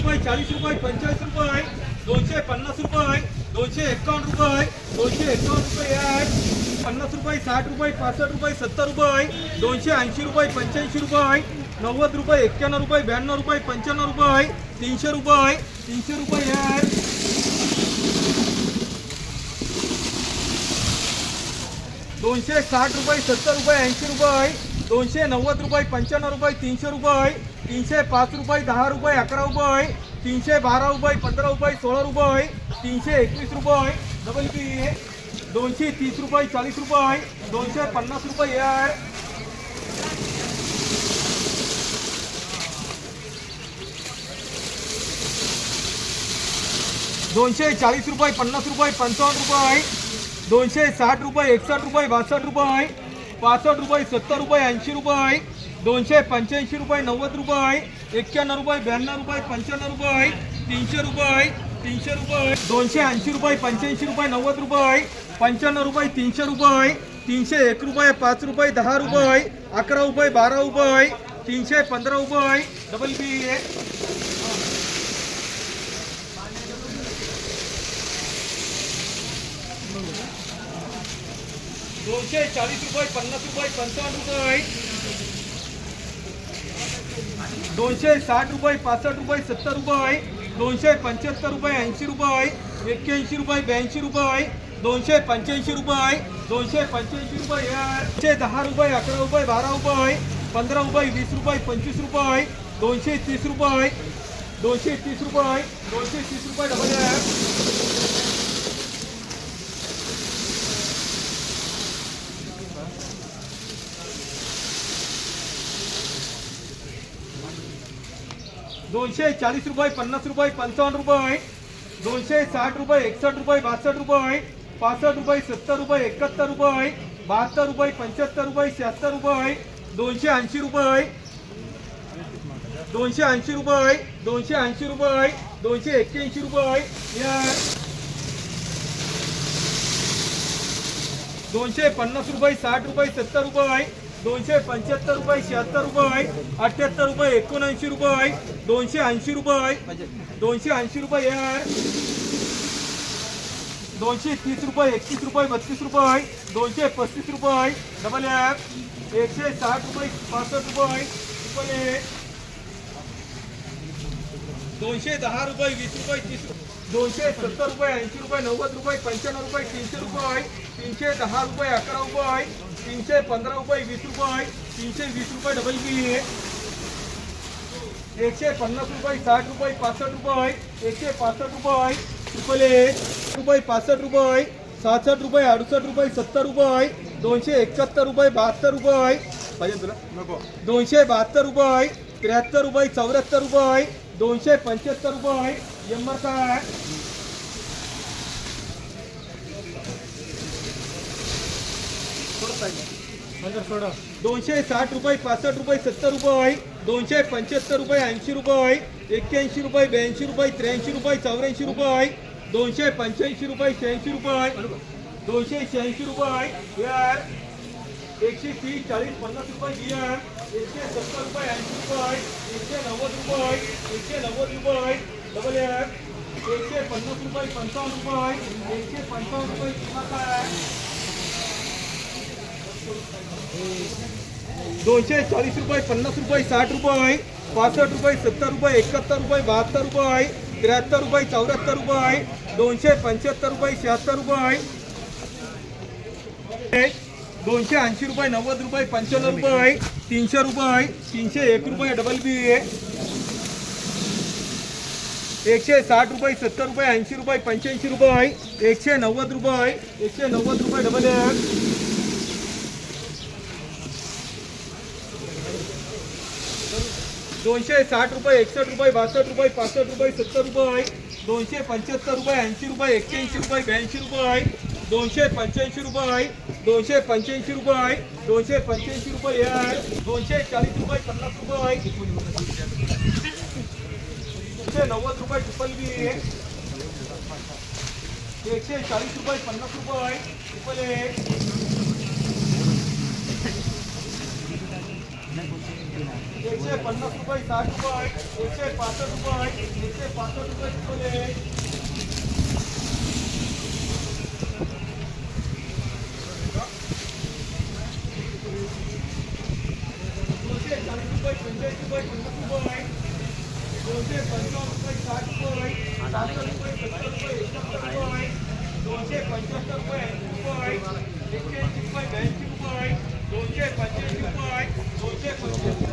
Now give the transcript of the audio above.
रुपये चाळीस रुपये पंचेचाळीस रुपये दोनशे पन्नास रुपये दोनशे एकावन्न रुपये दोनशे एकावन्न रुपये आहे पन्नास रुपये साठ रुपये पासष्ट रुपये सत्तर रुपये दोनशे ऐंशी रुपये पंच्याऐंशी रुपये नव्वद रुपये एक्क्याण्णव रुपये ब्याण्णव रुपये पंच्याण्णव रुपये तीनशे रुपये तीनशे रुपये आहे दोनशे साठ रुपये सत्तर रुपये ऐंशी रुपये दोनशे नव्वद रुपये पंच्याण्णव रुपये तीनशे रुपये तीनशे पाच रुपये दहा रुपये अकरा रुपये तीनशे बारा रुपये पंधरा रुपये सोळा रुपये तीनशे एकवीस रुपये डबल पी दोनशे तीस रुपये चाळीस रुपये दोनशे पन्नास रुपये आहे. दोनशे चाळीस रुपये पन्नास रुपये पंचावन्न रुपये दोनशे साठ रुपये एकसष्ट रुपये बासष्ट रुपये पासष्ट रुपये सत्तर रुपये ऐंशी रुपये दोनशे पंच्याऐंशी रुपये नव्वद रुपये एक्क्याण्णव रुपये ब्याण्णव रुपये पंच्याण्णव रुपये तीनशे रुपये तीनशे रुपये दोनशे ऐंशी रुपये पंच्याऐंशी रुपये नव्वद रुपये पंच्याण्णव रुपये तीनशे रुपये तीनशे एक रुपये पाच रुपये दहा रुपये अकरा रुपये बारा रुपये तीनशे पंधरा रुपये डबल बी दोनशे चाळीस रुपये पन्नास रुपये पंचावन्न रुपये दोनशे साठ रुपये पासष्ट रुपये सत्तर रुपये आहे दोनशे पंच्याहत्तर रुपये ऐंशी रुपये आहे एक्क्याऐंशी रुपये ब्याऐंशी रुपये आहे दोनशे पंच्याऐंशी रुपये आहे दोनशे पंच्याऐंशी रुपये एकशे दहा रुपये अकरा रुपये बारा रुपये आहे पंधरा रुपये वीस रुपये पंचवीस रुपये आहे दोनशे तीस रुपये आहे दोनशे तीस रुपये आहे दोनशे तीस रुपये डबल दोनशे चाळीस रुपये, पन्नास रुपये, पंचावन्न रुपये, दोनशे साठ रुपये, एकसष्ट रुपये, बासष्ट रुपये, पासष्ट रुपये, सत्तर रुपये, एकाहत्तर रुपये, बहात्तर रुपये, पंच्याहत्तर रुपये, शहात्तर रुपये, दोनशे ऐंशी रुपये, दोनशे ऐंशी रुपये, दोनशे ऐंशी रुपये, दोनशे एक्क्याऐंशी रुपये दोनशे पन्नास रुपये, साठ रुपये, सत्तर रुपये दोनशे पंच्याहत्तर रुपये शहात्तर रुपये अठ्ठ्याहत्तर रुपये एकोणऐंशी रुपये दोनशे ऐंशी रुपये दोनशे ऐंशी रुपये यार दोनशे तीस रुपये एकतीस रुपये बत्तीस रुपये दोनशे पस्तीस रुपये डबल ॲप एकशे साठ रुपये पासष्ट रुपये डबल ए दोनशे दहा रुपये वीस रुपये तीस रुपये दोनशे सत्तर रुपये ऐंशी रुपये नव्वद रुपये पंच्याण्णव रुपये तीनशे रुपये तीनशे दहा रुपये अकरा रुपये तीनशे पंधरा रुपये वीस रुपये तीनशे वीस रुपये डबल बी एकशे पन्नास रुपये साठ रुपये पासष्ट रुपये एकशे पासष्ट रुपये ट्रिपल एक रुपये पासष्ट रुपये सहासष्ट रुपये अडुसष्ट रुपये सत्तर रुपये दोनशे एकाहत्तर रुपये बहात्तर रुपये. पाहिजे तुला? नको. दोनशे बहात्तर रुपये त्र्याहत्तर रुपये चौऱ्याहत्तर रुपये दोनशे पंच्याहत्तर रुपये. एंबर काय? दोनशे साठ रुपये पासष्ट रुपये सत्तर रुपये दोनशे पंच्याहत्तर रुपये ऐंशी रुपये एक्क्याऐंशी रुपये ब्याऐंशी रुपये त्र्याऐंशी रुपये चौऱ्याऐंशी रुपये दोनशे पंच्याऐंशी रुपये शहाऐंशी रुपये दोनशे शहाऐंशी रुपये यार एकशे तीस चाळीस पन्नास रुपये. बियर एकशे सत्तर रुपये ऐंशी रुपये एकशे नव्वद रुपये एकशे नव्वद रुपये डबल एर एकशे पन्नास रुपये पंचावन्न रुपये एकशे पंचावन्न रुपये किंमत आहे. दोनशे चाळीस रुपये पन्नास रुपये साठ रुपये पासष्ट रुपये सत्तर रुपये एकाहत्तर रुपये बहात्तर रुपये त्र्याहत्तर रुपये चौऱ्याहत्तर रुपये दोनशे पंच्याहत्तर रुपये शहात्तर रुपये दोनशे ऐंशी रुपये नव्वद रुपये पंच्याण्णव रुपये तीनशे रुपये तीनशे एक रुपये डबल बी ए एकशे साठ रुपये सत्तर रुपये ऐंशी रुपये पंच्याऐंशी रुपये एकशे नव्वद रुपये एकशे नव्वद रुपये डबल एक दोनशे साठ रुपये एकसष्ट रुपये बासष्ट रुपये पासष्ट रुपये सत्तर रुपये दोनशे पंच्याहत्तर रुपये ऐंशी रुपये एक्क्याऐंशी रुपये ब्याऐंशी रुपये दोनशे पंच्याऐंशी रुपये दोनशे पंच्याऐंशी रुपये दोनशे पंच्याऐंशी रुपये यार दोनशे चाळीस रुपये पन्नास रुपये दोनशे नव्वद रुपये ट्रिपल बी एकशे चाळीस रुपये पन्नास रुपये ट्रिपल ए પચાસ રૂપિયા સાઠ રૂપિયા નીચે પાસઠ રૂપિયા નીચે પાસઠ રૂપિયા दोनशे चाळीस रुपये पंच्याऐंशी रुपये पन्नास रुपये दोनशे पंचावन्न रुपये साठ रुपये सातशे रुपये सत्तर रुपये एकाहत्तर रुपये दोनशे पंच्याहत्तर रुपये रुपये एकशे ऐंशी रुपये ब्याऐंशी रुपये दोनशे पंच्याऐंशी रुपये दोनशे पंच्याहत्तर